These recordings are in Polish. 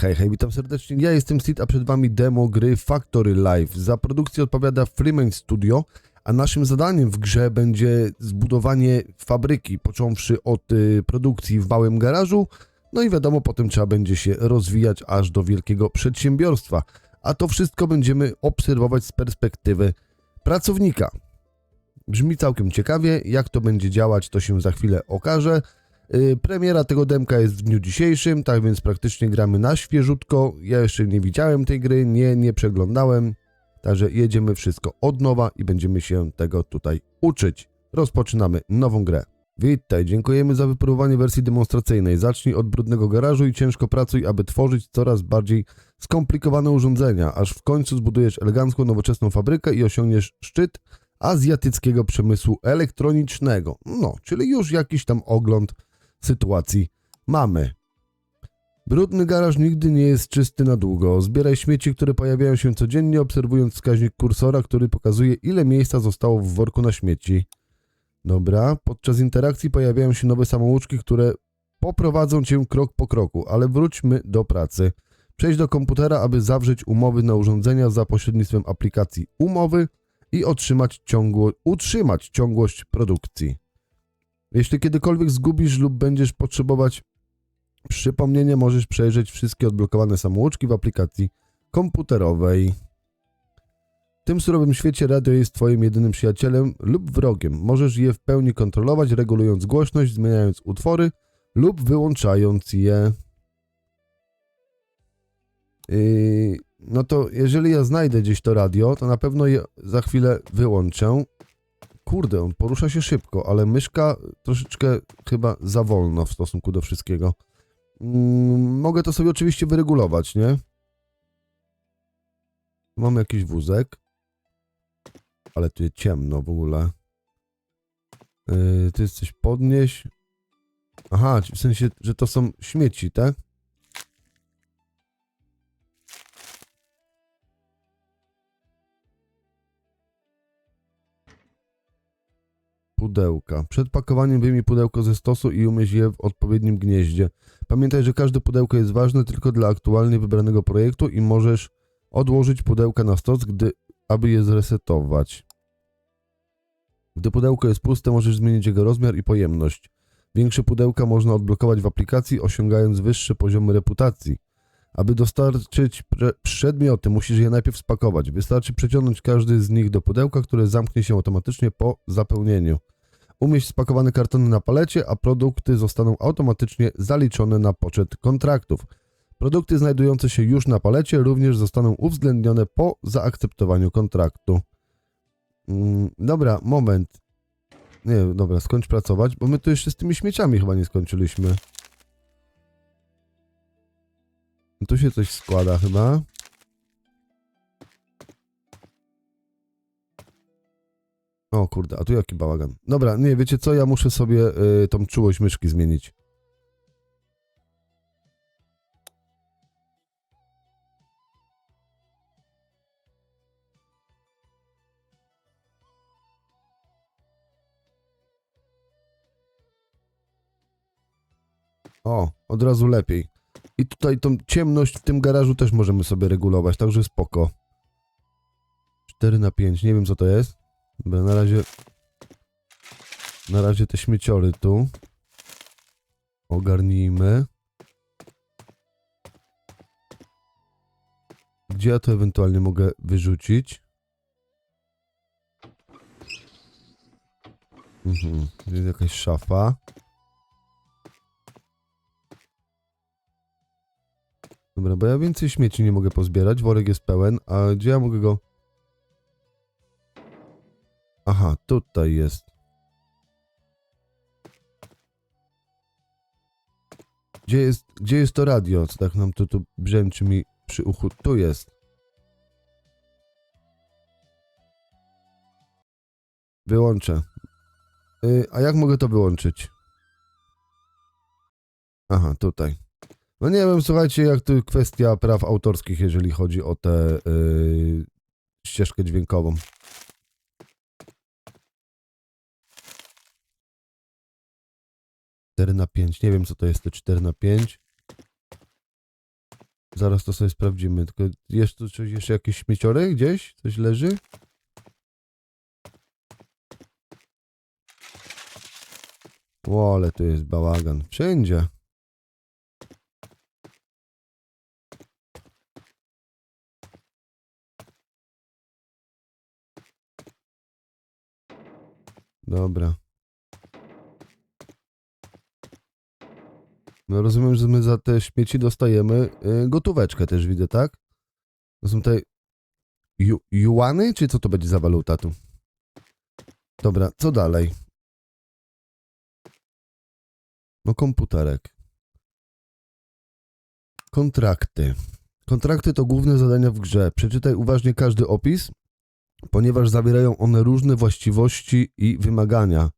Hej, hej, witam serdecznie. Ja jestem Sid, a przed wami demo gry Factory Life. Za produkcję odpowiada Freeman Studio, a naszym zadaniem w grze będzie zbudowanie fabryki, począwszy od y, produkcji w małym garażu, no i wiadomo, potem trzeba będzie się rozwijać aż do wielkiego przedsiębiorstwa. A to wszystko będziemy obserwować z perspektywy pracownika. Brzmi całkiem ciekawie, jak to będzie działać, to się za chwilę okaże. Y, Premiera tego demka jest w dniu dzisiejszym, tak więc praktycznie gramy na świeżutko. Ja jeszcze nie widziałem tej gry, nie, nie przeglądałem. Także jedziemy wszystko od nowa i będziemy się tego tutaj uczyć. Rozpoczynamy nową grę. Witaj, dziękujemy za wypróbowanie wersji demonstracyjnej. Zacznij od brudnego garażu i ciężko pracuj, aby tworzyć coraz bardziej skomplikowane urządzenia, aż w końcu zbudujesz elegancką, nowoczesną fabrykę i osiągniesz szczyt azjatyckiego przemysłu elektronicznego. No, czyli już jakiś tam ogląd sytuacji mamy. Brudny garaż nigdy nie jest czysty na długo. Zbieraj śmieci, które pojawiają się codziennie, obserwując wskaźnik kursora, który pokazuje, ile miejsca zostało w worku na śmieci. Dobra, podczas interakcji pojawiają się nowe samouczki, które poprowadzą cię krok po kroku, ale wróćmy do pracy. Przejdź do komputera, aby zawrzeć umowy na urządzenia za pośrednictwem aplikacji umowy i otrzymać ciągło, utrzymać ciągłość produkcji. Jeśli kiedykolwiek zgubisz lub będziesz potrzebować przypomnienia, możesz przejrzeć wszystkie odblokowane samouczki w aplikacji komputerowej. W tym surowym świecie radio jest Twoim jedynym przyjacielem lub wrogiem. Możesz je w pełni kontrolować, regulując głośność, zmieniając utwory lub wyłączając je. Yy, no to jeżeli ja znajdę gdzieś to radio, to na pewno je za chwilę wyłączę. Kurde, on porusza się szybko, ale myszka troszeczkę chyba za wolno w stosunku do wszystkiego. Mm, mogę to sobie oczywiście wyregulować, nie? Mamy jakiś wózek. Ale tu jest ciemno w ogóle. Yy, ty coś podnieś. Aha, w sensie, że to są śmieci, tak? Pudełka. Przed pakowaniem wyjmij pudełko ze stosu i umieść je w odpowiednim gnieździe. Pamiętaj, że każde pudełko jest ważne tylko dla aktualnie wybranego projektu i możesz odłożyć pudełka na stos, gdy, aby je zresetować. Gdy pudełko jest puste, możesz zmienić jego rozmiar i pojemność. Większe pudełka można odblokować w aplikacji, osiągając wyższe poziomy reputacji. Aby dostarczyć przedmioty, musisz je najpierw spakować. Wystarczy przeciągnąć każdy z nich do pudełka, które zamknie się automatycznie po zapełnieniu. Umieść spakowane kartony na palecie, a produkty zostaną automatycznie zaliczone na poczet kontraktów. Produkty znajdujące się już na palecie również zostaną uwzględnione po zaakceptowaniu kontraktu. Mm, dobra, moment. Nie, dobra, skończ pracować, bo my tu jeszcze z tymi śmieciami chyba nie skończyliśmy. Tu się coś składa chyba. O kurde, a tu jaki bałagan. Dobra, nie, wiecie co, ja muszę sobie y, tą czułość myszki zmienić. O, od razu lepiej. I tutaj tą ciemność w tym garażu też możemy sobie regulować, także spoko. 4 na 5, nie wiem co to jest. Dobra, na razie... Na razie te śmieciory tu. Ogarnijmy. Gdzie ja to ewentualnie mogę wyrzucić? Mhm, jest jakaś szafa. Dobra, bo ja więcej śmieci nie mogę pozbierać, worek jest pełen, a gdzie ja mogę go... Aha, tutaj jest. Gdzie jest, gdzie jest to radio? Co tak nam to tu brzęczy mi przy uchu? Tu jest. Wyłączę. Y, a jak mogę to wyłączyć? Aha, tutaj. No nie wiem, słuchajcie, jak tu kwestia praw autorskich, jeżeli chodzi o tę yy, ścieżkę dźwiękową. Cztery na pięć. Nie wiem, co to jest te 4 na 5. Zaraz to sobie sprawdzimy. Tylko jest tu coś, jeszcze jakieś śmieciory gdzieś? Coś leży? O, ale tu jest bałagan. Wszędzie. Dobra. No rozumiem, że my za te śmieci dostajemy y, gotóweczkę też widzę, tak? To są te ju, juany, czy co to będzie za waluta tu? Dobra, co dalej? No komputerek. Kontrakty. Kontrakty to główne zadania w grze. Przeczytaj uważnie każdy opis, ponieważ zawierają one różne właściwości i wymagania.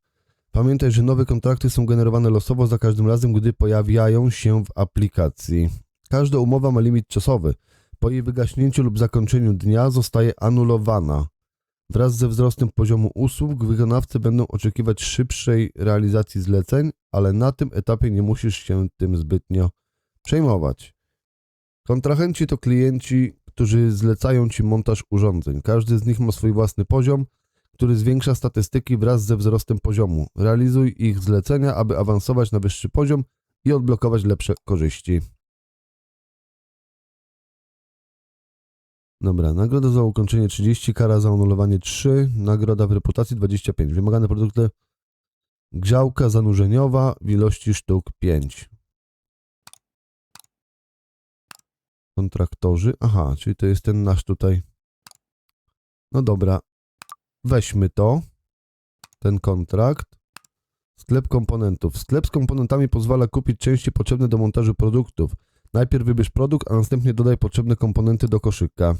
Pamiętaj, że nowe kontrakty są generowane losowo za każdym razem, gdy pojawiają się w aplikacji. Każda umowa ma limit czasowy. Po jej wygaśnięciu lub zakończeniu dnia zostaje anulowana. Wraz ze wzrostem poziomu usług wykonawcy będą oczekiwać szybszej realizacji zleceń, ale na tym etapie nie musisz się tym zbytnio przejmować. Kontrahenci to klienci, którzy zlecają ci montaż urządzeń. Każdy z nich ma swój własny poziom, który zwiększa statystyki wraz ze wzrostem poziomu. Realizuj ich zlecenia, aby awansować na wyższy poziom i odblokować lepsze korzyści. Dobra, nagroda za ukończenie 30, kara za anulowanie 3, nagroda w reputacji 25. Wymagane produkty grzałka zanurzeniowa w ilości sztuk 5. Kontraktorzy, aha, czyli to jest ten nasz tutaj. No dobra, weźmy to, ten kontrakt. Sklep komponentów. Sklep z komponentami pozwala kupić części potrzebne do montażu produktów. Najpierw wybierz produkt, a następnie dodaj potrzebne komponenty do koszyka.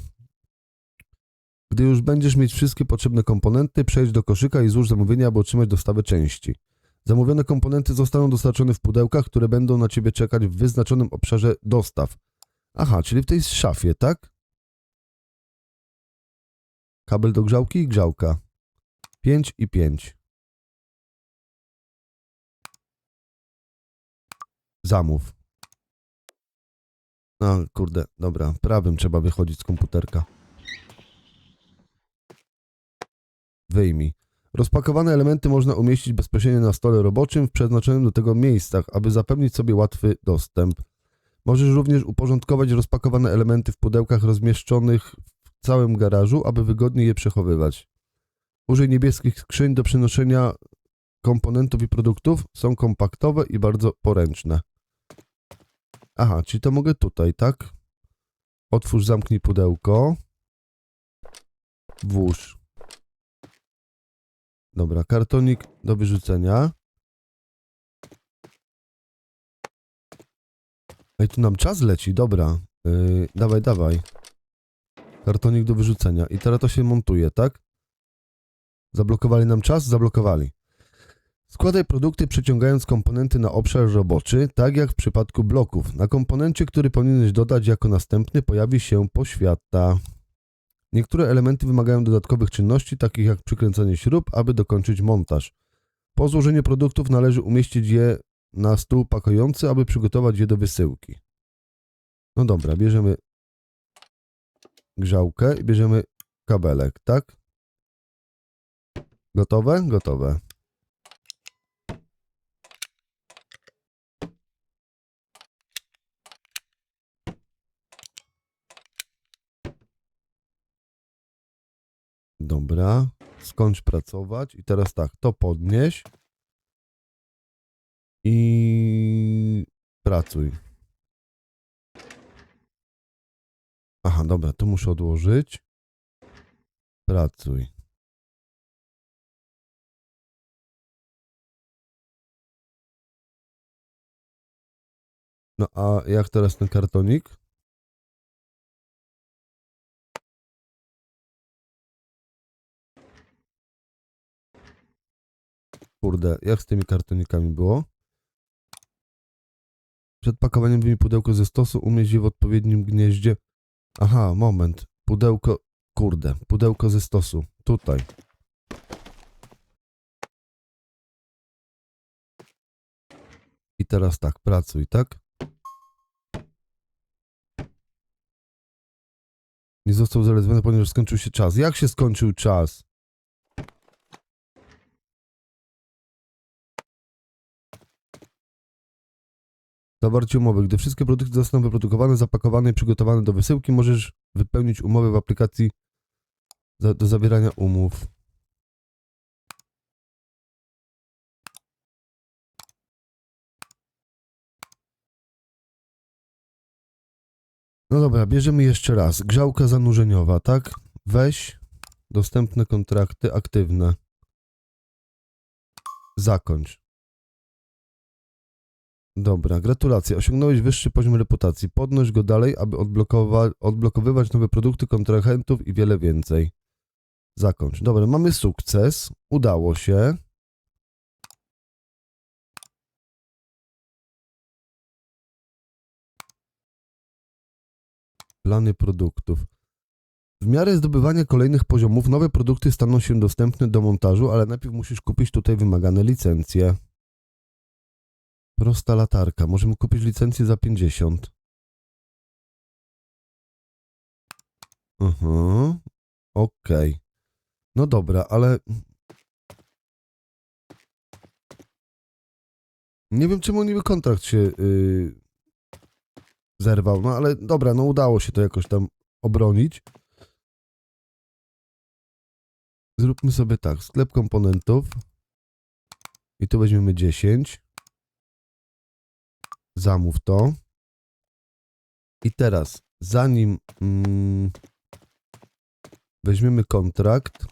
Gdy już będziesz mieć wszystkie potrzebne komponenty, przejdź do koszyka i złóż zamówienie, aby otrzymać dostawę części. Zamówione komponenty zostaną dostarczone w pudełkach, które będą na Ciebie czekać w wyznaczonym obszarze dostaw. Aha, czyli w tej szafie, tak? Kabel do grzałki i grzałka. 5 i 5. Zamów. No kurde, dobra, prawym trzeba wychodzić z komputerka. Wyjmij. Rozpakowane elementy można umieścić bezpośrednio na stole roboczym w przeznaczonym do tego miejscach, aby zapewnić sobie łatwy dostęp. Możesz również uporządkować rozpakowane elementy w pudełkach rozmieszczonych całym garażu, aby wygodnie je przechowywać. Użyj niebieskich skrzyń do przenoszenia komponentów i produktów. Są kompaktowe i bardzo poręczne. Aha, czyli to mogę tutaj, tak? Otwórz, zamknij pudełko. Włóż. Dobra, kartonik do wyrzucenia. Ej, tu nam czas leci, dobra. Yy, dawaj, dawaj. Kartonik do wyrzucenia. I teraz to się montuje, tak? Zablokowali nam czas? Zablokowali. Składaj produkty przeciągając komponenty na obszar roboczy, tak jak w przypadku bloków. Na komponencie, który powinieneś dodać jako następny, pojawi się poświata. Niektóre elementy wymagają dodatkowych czynności, takich jak przykręcenie śrub, aby dokończyć montaż. Po złożeniu produktów należy umieścić je na stół pakujący, aby przygotować je do wysyłki. No dobra, bierzemy grzałkę i bierzemy kabelek, tak? Gotowe? Gotowe. Dobra, skończ pracować i teraz tak, to podnieś i pracuj. Aha, dobra, to muszę odłożyć. Pracuj. No a jak teraz ten kartonik? Kurde, jak z tymi kartonikami było? Przed pakowaniem wyjmij pudełko ze stosu, umieść je w odpowiednim gnieździe. Aha, moment. Pudełko, kurde, pudełko ze stosu. Tutaj. I teraz tak, pracuj, tak? Nie został zaledwiony, ponieważ skończył się czas. Jak się skończył czas? Zawarcie umowy. Gdy wszystkie produkty zostaną wyprodukowane, zapakowane i przygotowane do wysyłki, możesz wypełnić umowę w aplikacji za, do zawierania umów. No dobra, bierzemy jeszcze raz. Grzałka zanurzeniowa, tak? Weź dostępne kontrakty aktywne. Zakończ. Dobra, gratulacje. Osiągnąłeś wyższy poziom reputacji. Podnoś go dalej, aby odblokowa- odblokowywać nowe produkty kontrahentów i wiele więcej. Zakończ. Dobra, mamy sukces. Udało się. Plany produktów. W miarę zdobywania kolejnych poziomów nowe produkty staną się dostępne do montażu, ale najpierw musisz kupić tutaj wymagane licencje. Prosta latarka. Możemy kupić licencję za 50. Mhm. Okej. No dobra, ale... Nie wiem, czemu niby kontrakt się yy, zerwał, no ale dobra, no udało się to jakoś tam obronić. Zróbmy sobie tak, sklep komponentów i tu weźmiemy 10. Zamów to. I teraz, zanim mm, weźmiemy kontrakt,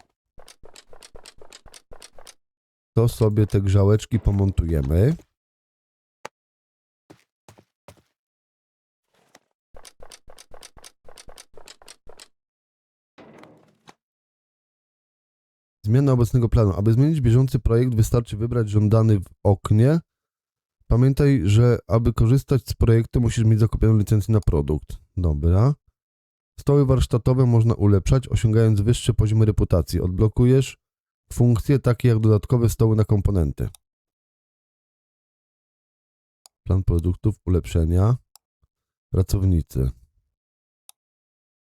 to sobie te grzałeczki pomontujemy. Zmiana obecnego planu. Aby zmienić bieżący projekt, wystarczy wybrać żądany w oknie. Pamiętaj, że aby korzystać z projektu, musisz mieć zakupioną licencję na produkt. Dobra. Stoły warsztatowe można ulepszać, osiągając wyższe poziomy reputacji. Odblokujesz funkcje takie jak dodatkowe stoły na komponenty. Plan produktów, ulepszenia. Pracownicy.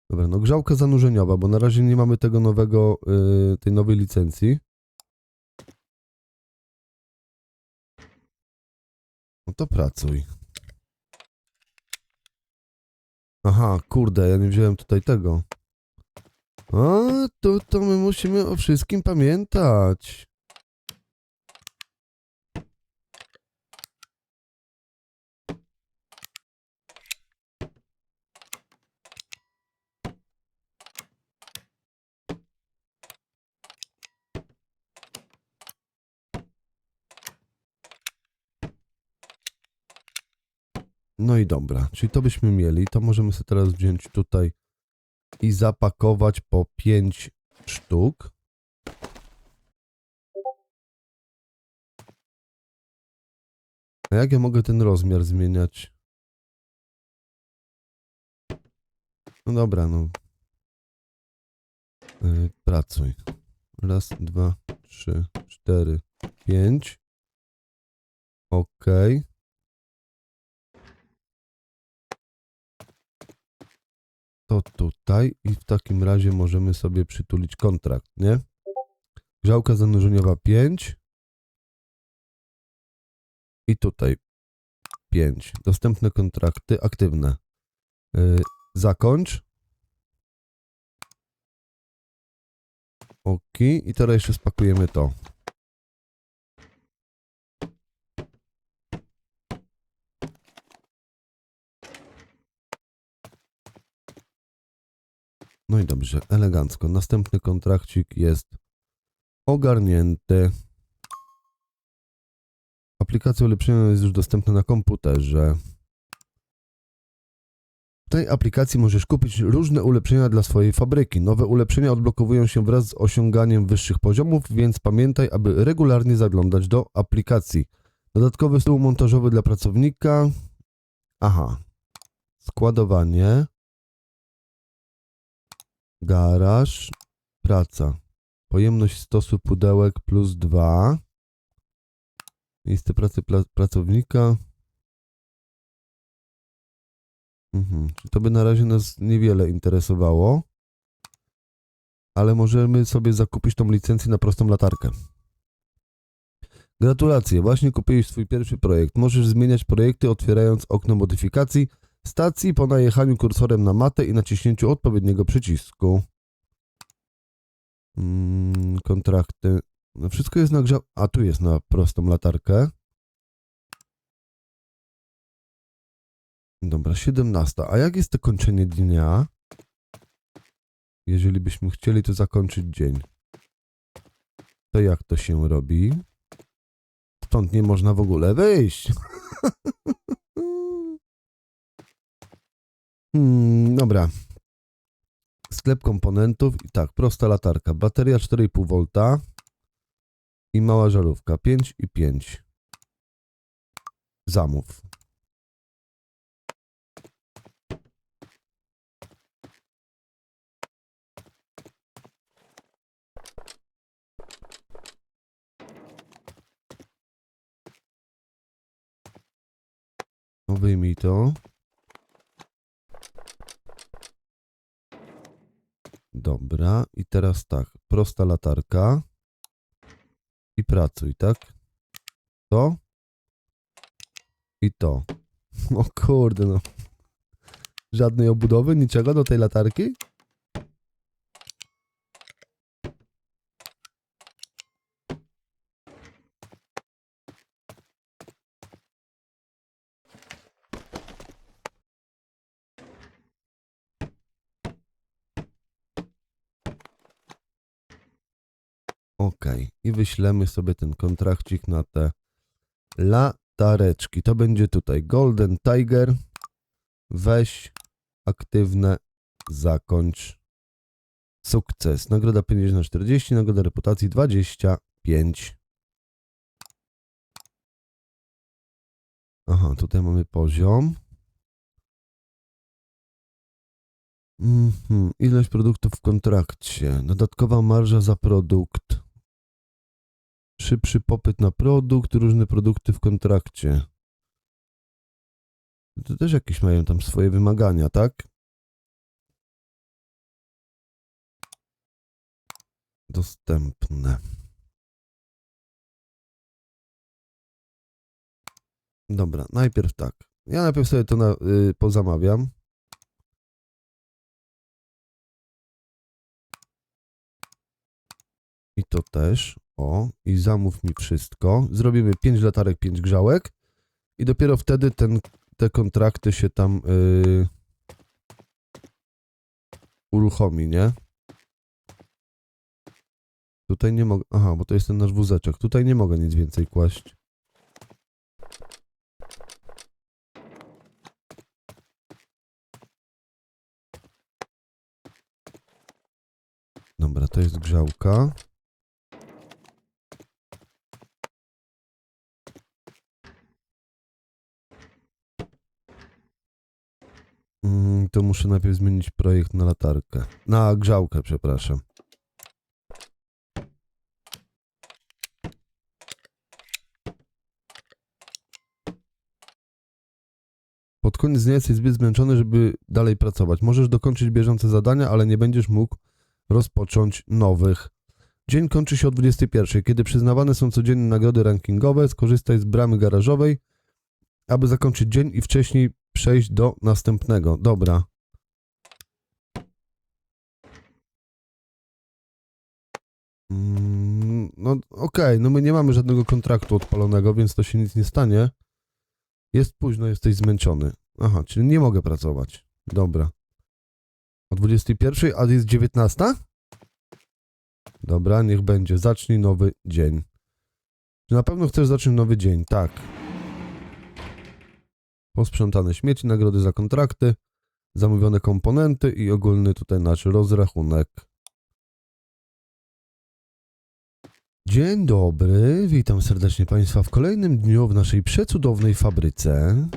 Dobra, no grzałka zanurzeniowa, bo na razie nie mamy tego nowego, yy, tej nowej licencji. No to pracuj. Aha, kurde, ja nie wziąłem tutaj tego. A, to, to my musimy o wszystkim pamiętać. I dobra, czyli to byśmy mieli. To możemy sobie teraz wziąć tutaj i zapakować po 5 sztuk. A jak ja mogę ten rozmiar zmieniać? No dobra, no. Yy, pracuj. Raz, dwa, trzy, cztery, pięć. Okej. To tutaj i w takim razie możemy sobie przytulić kontrakt, nie? Grzałka zanurzeniowa 5 i tutaj 5. Dostępne kontrakty aktywne. Yy, zakończ. Ok, i teraz jeszcze spakujemy to. No i dobrze, elegancko. Następny kontrakcik jest ogarnięty. Aplikacja ulepszenia jest już dostępna na komputerze. W tej aplikacji możesz kupić różne ulepszenia dla swojej fabryki. Nowe ulepszenia odblokowują się wraz z osiąganiem wyższych poziomów, więc pamiętaj, aby regularnie zaglądać do aplikacji. Dodatkowy stół montażowy dla pracownika. Aha. Składowanie. Garaż, praca. Pojemność stosu pudełek plus 2. Miejsce pracy pracownika. Mhm. To by na razie nas niewiele interesowało? ale możemy sobie zakupić tą licencję na prostą latarkę. Gratulacje, właśnie kupiłeś swój pierwszy projekt. Możesz zmieniać projekty otwierając okno modyfikacji stacji po najechaniu kursorem na matę i naciśnięciu odpowiedniego przycisku. Mm, kontrakty. No wszystko jest na. A tu jest na prostą latarkę. Dobra, 17. A jak jest to kończenie dnia? Jeżeli byśmy chcieli to zakończyć dzień. To jak to się robi? Stąd nie można w ogóle wyjść. hmm, dobra. Sklep komponentów i tak, prosta latarka. Bateria 4,5 V i mała żarówka 5 i 5. Zamów. Wyjmij to. Dobra, i teraz tak, prosta latarka. I pracuj, tak? To. I to. O kurde, no. Żadnej obudowy, niczego do tej latarki? Ok, i wyślemy sobie ten kontrakcik na te latareczki. To będzie tutaj Golden Tiger. Weź aktywne, zakończ. Sukces. Nagroda 50 na 40, nagroda reputacji 25. Aha, tutaj mamy poziom. Mhm. Ilość produktów w kontrakcie. Dodatkowa marża za produkt. Szybszy popyt na produkt, różne produkty w kontrakcie. To też jakieś mają tam swoje wymagania, tak? Dostępne. Dobra, najpierw tak. Ja najpierw sobie to na, y, pozamawiam. I to też. O, i zamów mi wszystko. Zrobimy 5 latarek, 5 grzałek. I dopiero wtedy ten, te kontrakty się tam yy, uruchomi, nie? Tutaj nie mogę. Aha, bo to jest ten nasz wózeczek. Tutaj nie mogę nic więcej kłaść. Dobra, to jest grzałka. Mm, to muszę najpierw zmienić projekt na latarkę. Na grzałkę, przepraszam. Pod koniec dnia jesteś zbyt zmęczony, żeby dalej pracować. Możesz dokończyć bieżące zadania, ale nie będziesz mógł rozpocząć nowych. Dzień kończy się o 21, kiedy przyznawane są codziennie nagrody rankingowe. Skorzystaj z bramy garażowej, aby zakończyć dzień i wcześniej przejść do następnego. Dobra. Mm, No okej, no my nie mamy żadnego kontraktu odpalonego, więc to się nic nie stanie. Jest późno, jesteś zmęczony. Aha, czyli nie mogę pracować. Dobra. O 21, a jest 19? Dobra, niech będzie. Zacznij nowy dzień. Czy na pewno chcesz zacząć nowy dzień? Tak. Posprzątane śmieci, nagrody za kontrakty, zamówione komponenty i ogólny tutaj nasz rozrachunek. Dzień dobry, witam serdecznie Państwa w kolejnym dniu w naszej przecudownej fabryce.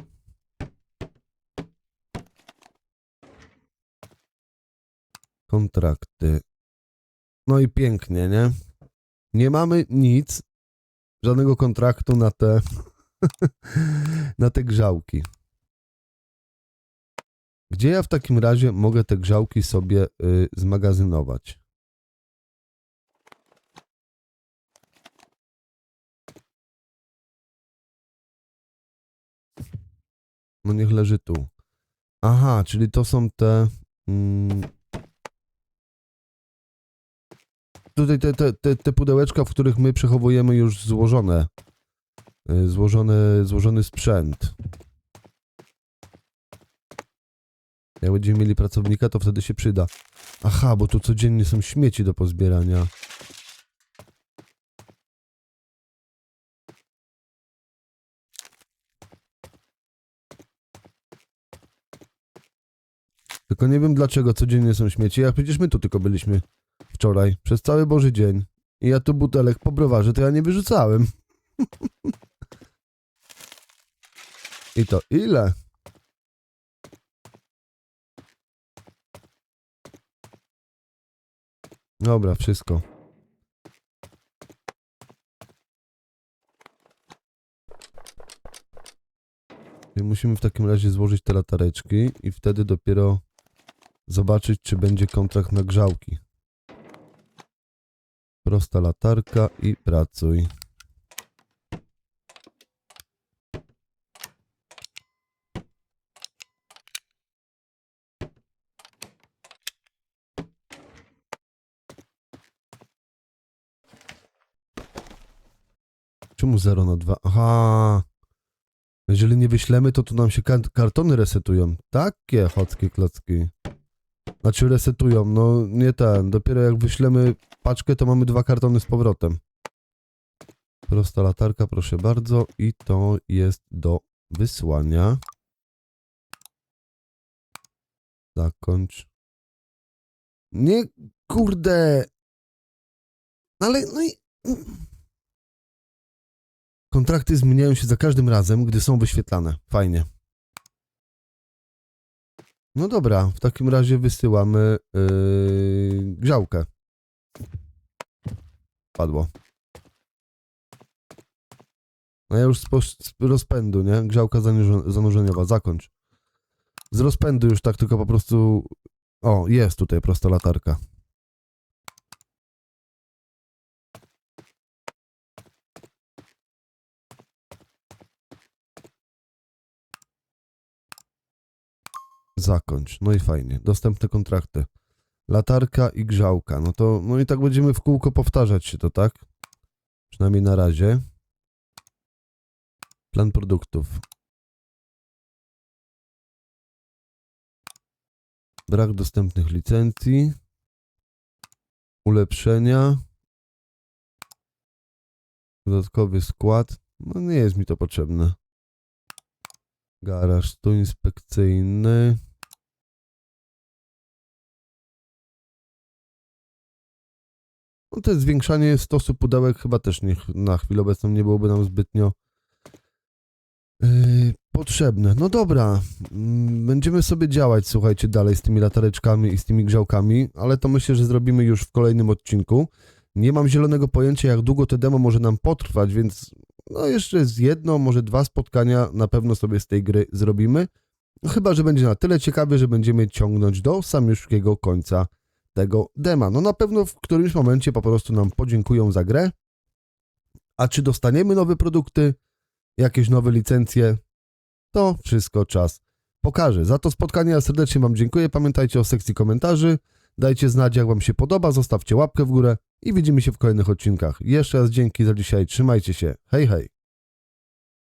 Kontrakty. No i pięknie, nie? Nie mamy nic, żadnego kontraktu na te na te grzałki. Gdzie ja w takim razie mogę te grzałki sobie y, zmagazynować? No niech leży tu. Aha, czyli to są te... Mm, tutaj te, te, te, te pudełeczka, w których my przechowujemy już złożone y, Złożone, złożony sprzęt. Jak będziemy mieli pracownika, to wtedy się przyda. Aha, bo tu codziennie są śmieci do pozbierania. Tylko nie wiem dlaczego codziennie są śmieci, jak przecież my tu tylko byliśmy wczoraj, przez cały Boży dzień. I ja tu butelek po browarze to ja nie wyrzucałem. I to ile? Dobra, wszystko. I musimy w takim razie złożyć te latareczki i wtedy dopiero zobaczyć, czy będzie kontrakt na grzałki. Prosta latarka i pracuj. Czemu 0 na 2? Aha. Jeżeli nie wyślemy, to tu nam się kar- kartony resetują. Takie chockie klocki. Znaczy resetują, no nie ten. Dopiero jak wyślemy paczkę, to mamy dwa kartony z powrotem. Prosta latarka, proszę bardzo. I to jest do wysłania. Zakończ. Nie, kurde. Ale, no i... Kontrakty zmieniają się za każdym razem, gdy są wyświetlane. Fajnie. No dobra, w takim razie wysyłamy yy, grzałkę. Padło. No ja już z, z rozpędu, nie? Grzałka zanurzeniowa, zakończ. Z rozpędu już tak tylko po prostu... O, jest tutaj prosta latarka. Zakończ. No i fajnie. Dostępne kontrakty. Latarka i grzałka. No to, no i tak będziemy w kółko powtarzać się to, tak? Przynajmniej na razie. Plan produktów. Brak dostępnych licencji. Ulepszenia. Dodatkowy skład. No nie jest mi to potrzebne. Garaż tu inspekcyjny. No to zwiększanie stosu pudełek chyba też nie, na chwilę obecną nie byłoby nam zbytnio yy, potrzebne. No dobra, mm, będziemy sobie działać, słuchajcie, dalej z tymi latareczkami i z tymi grzałkami, ale to myślę, że zrobimy już w kolejnym odcinku. Nie mam zielonego pojęcia, jak długo to demo może nam potrwać, więc no jeszcze z jedno, może dwa spotkania na pewno sobie z tej gry zrobimy. No chyba, że będzie na tyle ciekawie, że będziemy ciągnąć do samiuszkiego końca tego dema. No na pewno w którymś momencie po prostu nam podziękują za grę. A czy dostaniemy nowe produkty, jakieś nowe licencje, to wszystko czas pokaże. Za to spotkanie ja serdecznie Wam dziękuję. Pamiętajcie o sekcji komentarzy. Dajcie znać, jak Wam się podoba, zostawcie łapkę w górę i widzimy się w kolejnych odcinkach. Jeszcze raz dzięki za dzisiaj, trzymajcie się. Hej, hej.